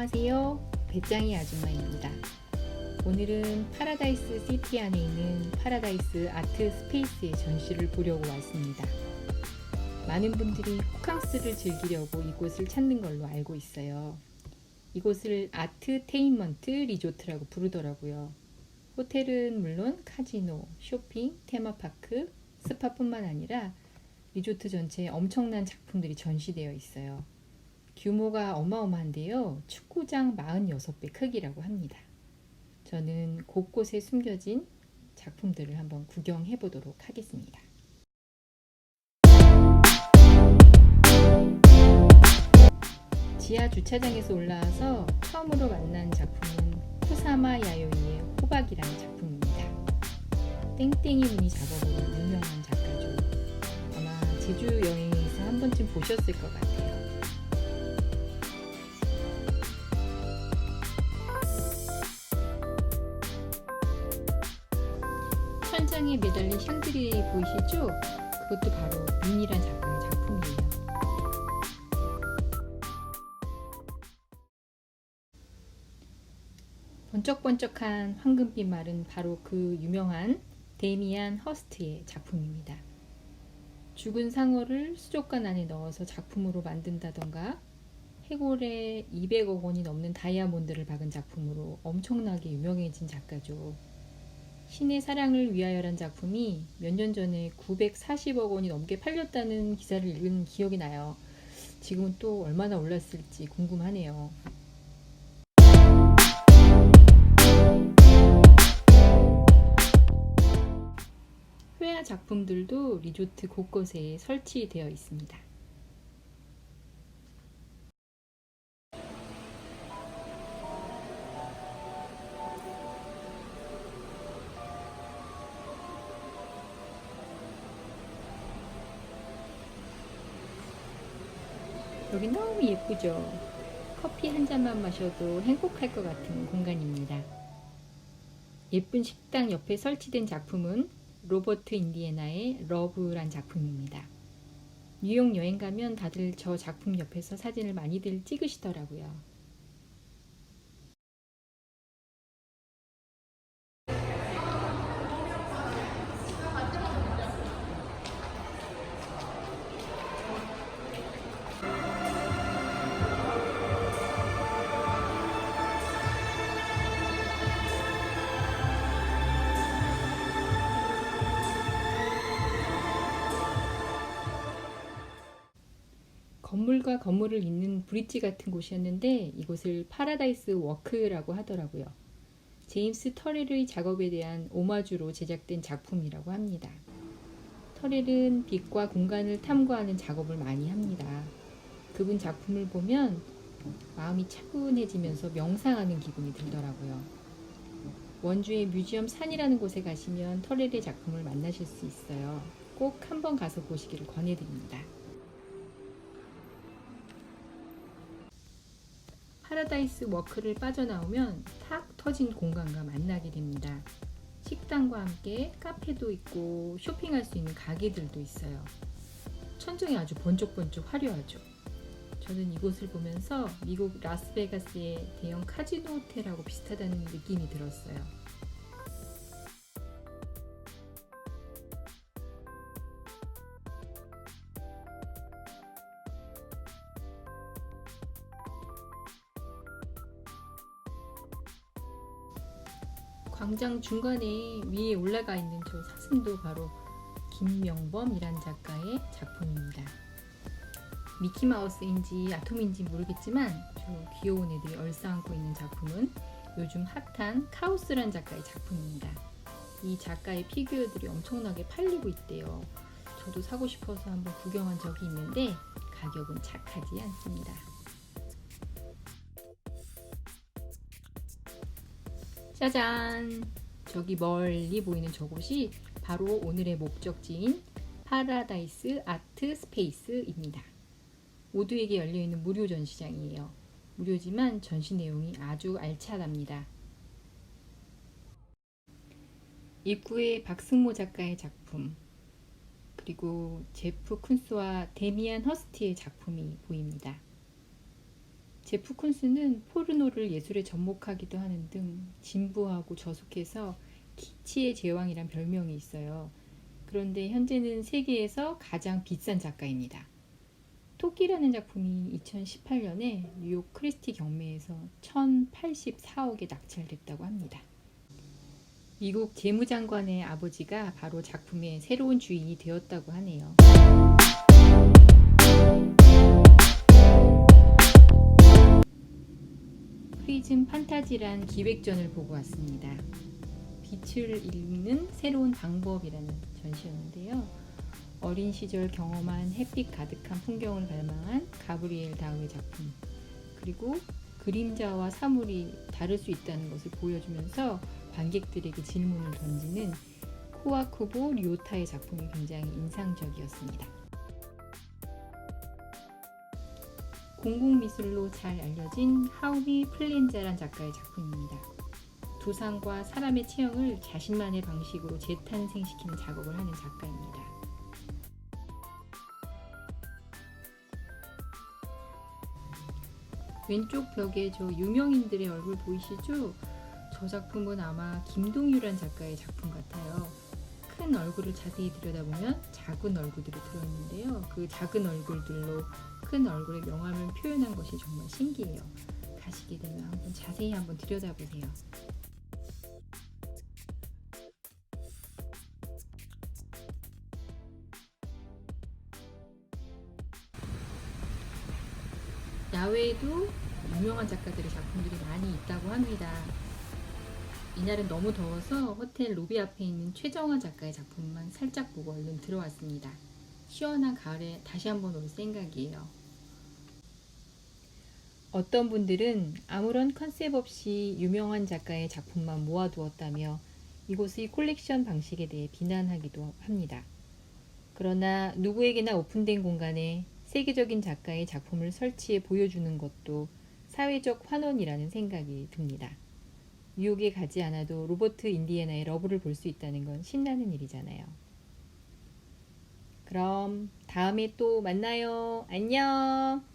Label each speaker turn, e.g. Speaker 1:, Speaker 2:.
Speaker 1: 안녕하세요. 배짱이 아줌마입니다. 오늘은 파라다이스 시티 안에 있는 파라다이스 아트 스페이스의 전시를 보려고 왔습니다. 많은 분들이 호캉스를 즐기려고 이곳을 찾는 걸로 알고 있어요. 이곳을 아트 테인먼트 리조트라고 부르더라고요. 호텔은 물론 카지노, 쇼핑, 테마파크, 스파뿐만 아니라 리조트 전체에 엄청난 작품들이 전시되어 있어요. 규모가 어마어마한데요. 축구장 46배 크기라고 합니다. 저는 곳곳에 숨겨진 작품들을 한번 구경해 보도록 하겠습니다. 지하 주차장에서 올라와서 처음으로 만난 작품은 코사마 야요이의 호박이라는 작품입니다. 땡땡이 무늬 작업으로 유명한 작가죠. 아마 제주 여행에서 한 번쯤 보셨을 것 같아요. 천장에 매달린 샹드리 보이시죠? 그것도 바로 민이란 작가의 작품이에요. 번쩍번쩍한 황금빛 말은 바로 그 유명한 데미안 허스트의 작품입니다. 죽은 상어를 수족관 안에 넣어서 작품으로 만든다던가 해골에 200억 원이 넘는 다이아몬드를 박은 작품으로 엄청나게 유명해진 작가죠. 신의 사랑을 위하여란 작품이 몇 년 전에 940억 원이 넘게 팔렸다는 기사를 읽은 기억이 나요. 지금은 또 얼마나 올랐을지 궁금하네요. 회화 작품들도 리조트 곳곳에 설치되어 있습니다. 여기 너무 예쁘죠? 커피 한 잔만 마셔도 행복할 것 같은 공간입니다. 예쁜 식당 옆에 설치된 작품은 로버트 인디애나의 러브란 작품입니다. 뉴욕 여행 가면 다들 저 작품 옆에서 사진을 많이들 찍으시더라고요. 건물과 건물을 잇는 브릿지 같은 곳이었는데 이곳을 파라다이스 워크라고 하더라고요. 제임스 터렐의 작업에 대한 오마주로 제작된 작품이라고 합니다. 터렐은 빛과 공간을 탐구하는 작업을 많이 합니다. 그분 작품을 보면 마음이 차분해지면서 명상하는 기분이 들더라고요. 원주의 뮤지엄 산이라는 곳에 가시면 터렐의 작품을 만나실 수 있어요. 꼭 한번 가서 보시기를 권해드립니다. 파라다이스 워크를 빠져나오면 탁 터진 공간과 만나게 됩니다. 식당과 함께 카페도 있고 쇼핑할 수 있는 가게들도 있어요. 천정이 아주 번쩍번쩍 화려하죠. 저는 이곳을 보면서 미국 라스베가스의 대형 카지노 호텔하고 비슷하다는 느낌이 들었어요. 광장 중간에 위에 올라가 있는 저 사슴도 바로 김명범이란 작가의 작품입니다. 미키마우스인지 아톰인지 모르겠지만 저 귀여운 애들이 얼싸안고 있는 작품은 요즘 핫한 카우스란 작가의 작품입니다. 이 작가의 피규어들이 엄청나게 팔리고 있대요. 저도 사고 싶어서 한번 구경한 적이 있는데 가격은 착하지 않습니다. 짜잔! 저기 멀리 보이는 저곳이 바로 오늘의 목적지인 파라다이스 아트 스페이스입니다. 모두에게 열려있는 무료 전시장이에요. 무료지만 전시 내용이 아주 알차답니다. 입구에 박승모 작가의 작품, 그리고 제프 쿤스와 데미안 허스티의 작품이 보입니다. 제프 콘스는 포르노를 예술에 접목하기도 하는 등 진부하고 저속해서 키치의 제왕이란 별명이 있어요. 그런데 현재는 세계에서 가장 비싼 작가입니다. 토끼라는 작품이 2018년에 뉴욕 크리스티 경매에서 1084억에 낙찰됐다고 합니다. 미국 재무장관의 아버지가 바로 작품의 새로운 주인이 되었다고 하네요. 프리즘 판타지란 기획전을 보고 왔습니다. 빛을 읽는 새로운 방법이라는 전시였는데요. 어린 시절 경험한 햇빛 가득한 풍경을 발망한 가브리엘 다우의 작품 그리고 그림자와 사물이 다를 수 있다는 것을 보여주면서 관객들에게 질문을 던지는 코아쿠보 류타의 작품이 굉장히 인상적이었습니다. 공공미술로 잘 알려진 하우비 플렌자란 작가의 작품입니다. 두상과 사람의 체형을 자신만의 방식으로 재탄생시키는 작업을 하는 작가입니다. 왼쪽 벽에 저 유명인들의 얼굴 보이시죠? 저 작품은 아마 김동유란 작가의 작품 같아요. 큰 얼굴을 자세히 들여다보면 작은 얼굴들이 들어있는데요. 그 작은 얼굴들로 큰 얼굴의 명암을 표현한 것이 정말 신기해요. 가시게 되면 한번 자세히 한번 들여다보세요. 야외에도 유명한 작가들의 작품들이 많이 있다고 합니다. 이날은 너무 더워서 호텔 로비 앞에 있는 최정화 작가의 작품만 살짝 보고 얼른 들어왔습니다. 시원한 가을에 다시 한번 올 생각이에요. 어떤 분들은 아무런 컨셉 없이 유명한 작가의 작품만 모아두었다며 이곳의 콜렉션 방식에 대해 비난하기도 합니다. 그러나 누구에게나 오픈된 공간에 세계적인 작가의 작품을 설치해 보여주는 것도 사회적 환원이라는 생각이 듭니다. 뉴욕에 가지 않아도 로버트 인디애나의 러브를 볼 수 있다는 건 신나는 일이잖아요. 그럼 다음에 또 만나요. 안녕!